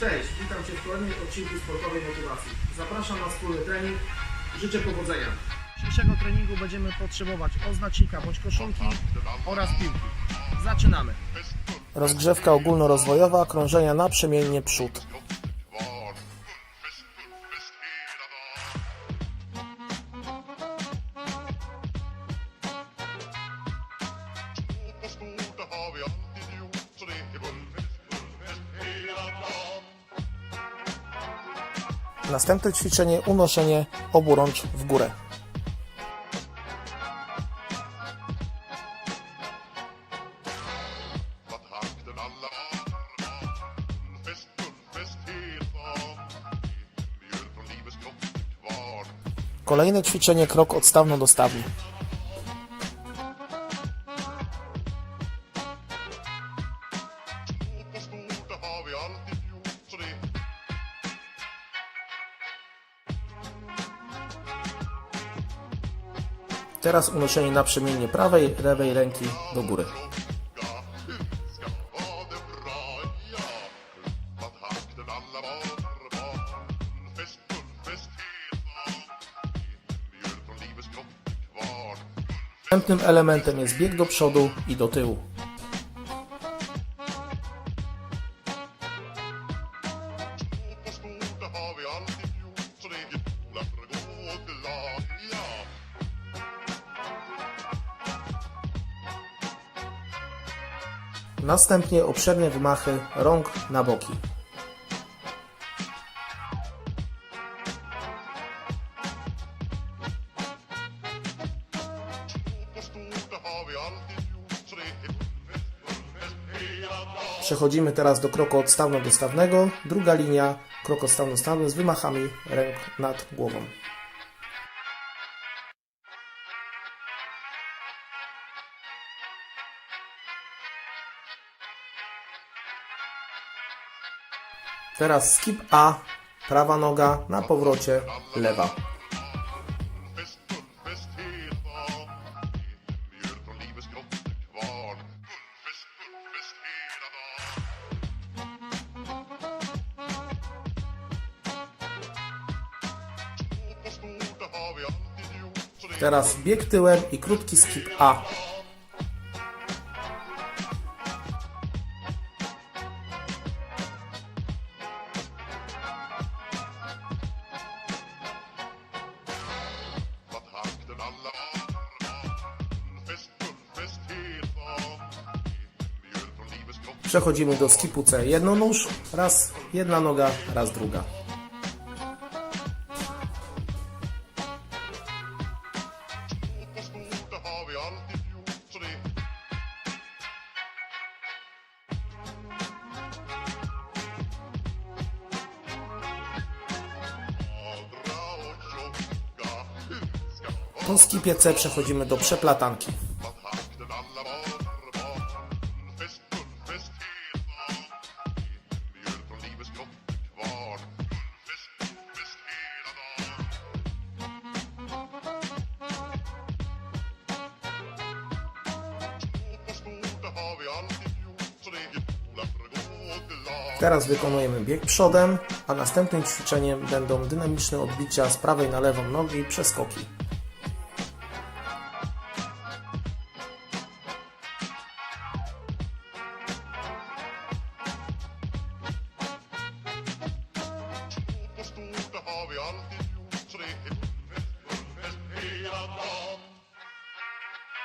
Cześć, witam Cię w kolejnym odcinku sportowej motywacji. Zapraszam na wspólny trening. Życzę powodzenia. Dzisiejszego treningu będziemy potrzebować oznacznika bądź koszulki oraz piłki. Zaczynamy. Rozgrzewka ogólnorozwojowa, krążenia naprzemiennie przód. Następne ćwiczenie unoszenie obu rącz w górę. Vad takten alla varvar Bullfest, Teraz unoszenie naprzemiennie prawej, lewej ręki do góry. Następnym elementem jest bieg do przodu i do tyłu. Następnie obszerne wymachy rąk na boki. Przechodzimy teraz do kroku odstawno-dostawnego. Druga linia, krok odstawno-dostawny z wymachami ręk nad głową. Teraz skip A, prawa noga, na powrocie lewa. Teraz bieg tyłem i krótki skip A. Przechodzimy do skipu C. Jedno nóż, raz jedna noga, raz druga. Po skipie C przechodzimy do przeplatanki. Teraz wykonujemy bieg przodem, a następnym ćwiczeniem będą dynamiczne odbicia z prawej na lewą nogi i przeskoki.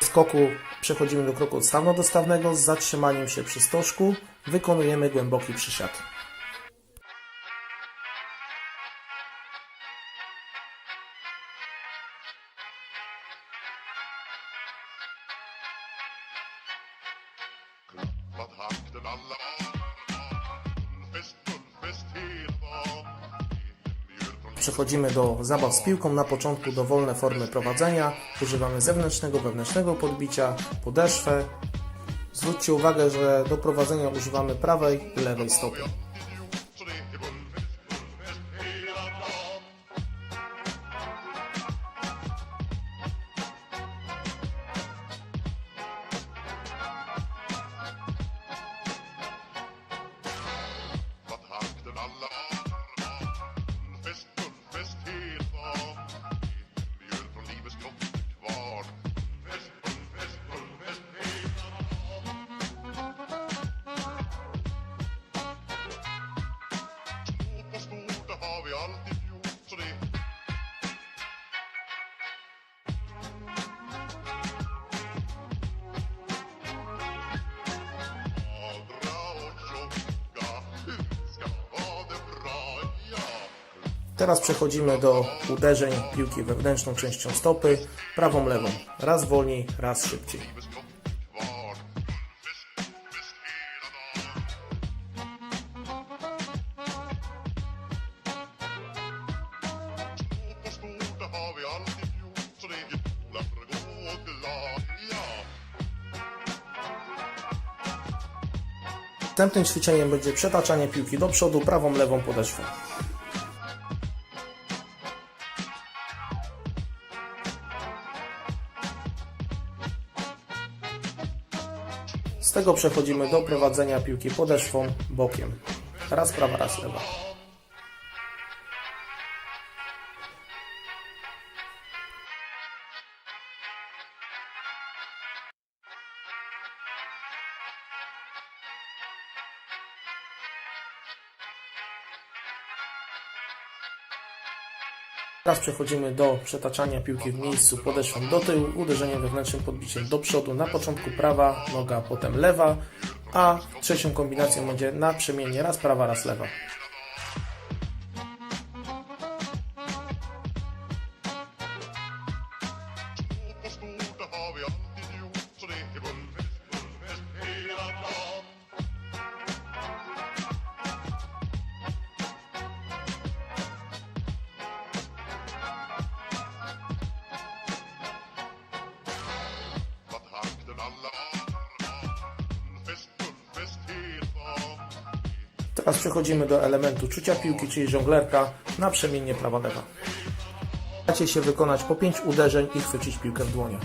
Skoku przechodzimy do kroku odstawno-dostawnego z zatrzymaniem się przy stożku. Wykonujemy głęboki przysiad. Przechodzimy do zabaw z piłką. Na początku dowolne formy prowadzenia. Używamy zewnętrznego, wewnętrznego podbicia, podeszwę. Zwróćcie uwagę, że do prowadzenia używamy prawej i lewej stopy. Teraz przechodzimy do uderzeń piłki wewnętrzną częścią stopy, prawą, lewą. Raz wolniej, raz szybciej. Następnym ćwiczeniem będzie przetaczanie piłki do przodu, prawą, lewą podeszwą. Z tego przechodzimy do prowadzenia piłki podeszwą bokiem. Raz prawa, raz lewa. Teraz przechodzimy do przetaczania piłki w miejscu podeszwą do tyłu, uderzeniem wewnętrznym podbiciem do przodu. Na początku prawa noga, potem lewa, a trzecią kombinacją będzie naprzemiennie raz prawa, raz lewa. Teraz przechodzimy do elementu czucia piłki, czyli żonglerka, naprzemiennie prawa-lewa. Dacie się wykonać po 5 uderzeń i chwycić piłkę w dłoniach.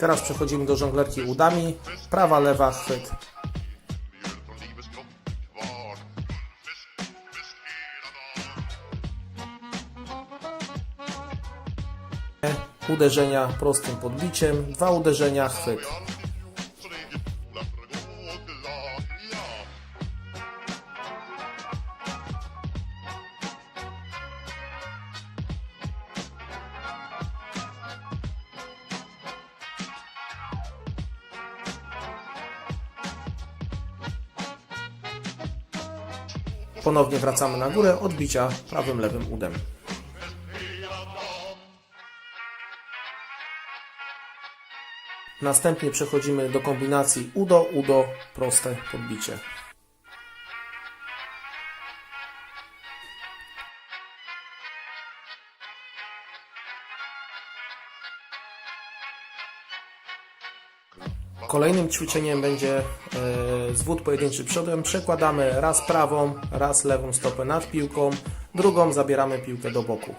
Teraz przechodzimy do żonglerki udami, prawa, lewa, chwyt. Uderzenia prostym podbiciem, dwa uderzenia, chwyt. Ponownie wracamy na górę, odbicia prawym, lewym udem. Następnie przechodzimy do kombinacji udo, udo, proste podbicie. Kolejnym ćwiczeniem będzie e, zwód pojedynczy przodem. Przekładamy raz prawą, raz lewą stopę nad piłką, drugą zabieramy piłkę do boku.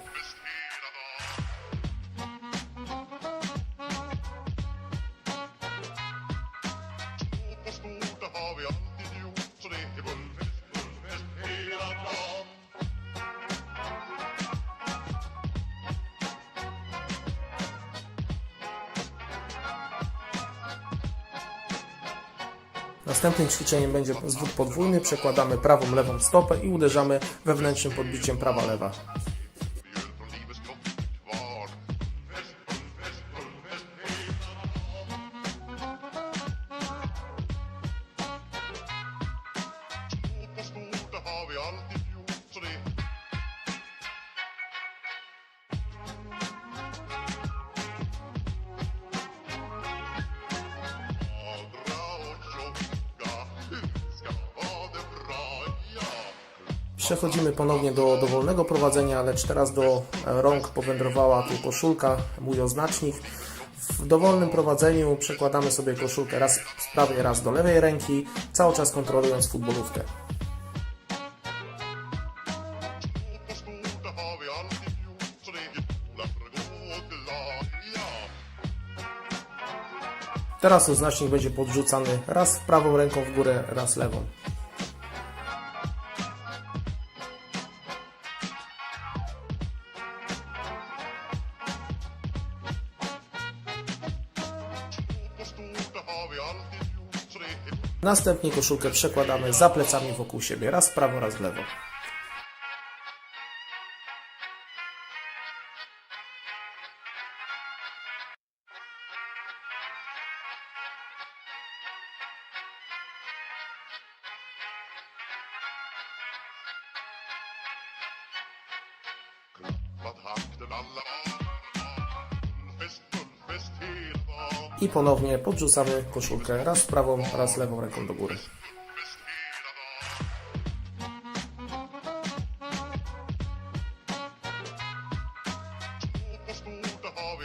Następnym ćwiczeniem będzie zwód podwójny. Przekładamy prawą, lewą stopę i uderzamy wewnętrznym podbiciem prawa-lewa. Mjöl Przechodzimy ponownie do dowolnego prowadzenia, lecz teraz do rąk powędrowała tu koszulka, mój oznacznik. W dowolnym prowadzeniu przekładamy sobie koszulkę raz z prawej, raz do lewej ręki, cały czas kontrolując futbolówkę. Teraz oznacznik będzie podrzucany raz prawą ręką w górę, raz lewą. Następnie koszulkę przekładamy za plecami wokół siebie, raz w prawo, raz w lewo. I ponownie podrzucamy koszulkę raz prawą, raz lewą ręką do góry.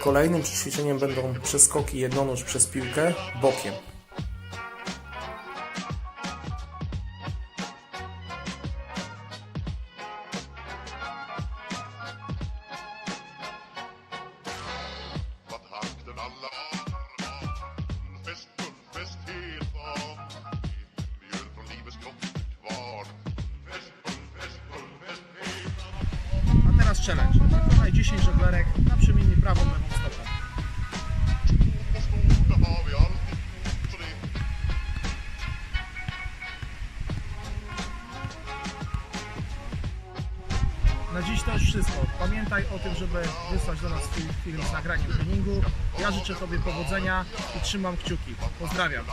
Kolejnym ćwiczeniem będą przeskoki jednonóż przez piłkę bokiem. Challenge. Wykonaj 10 żeglerek na przemiennie prawą, lewą det Na dziś to już wszystko. Pamiętaj o tym, żeby wysłać do nas swój film z nagraniem treningu. Ja życzę Tobie powodzenia i trzymam kciuki. Pozdrawiam.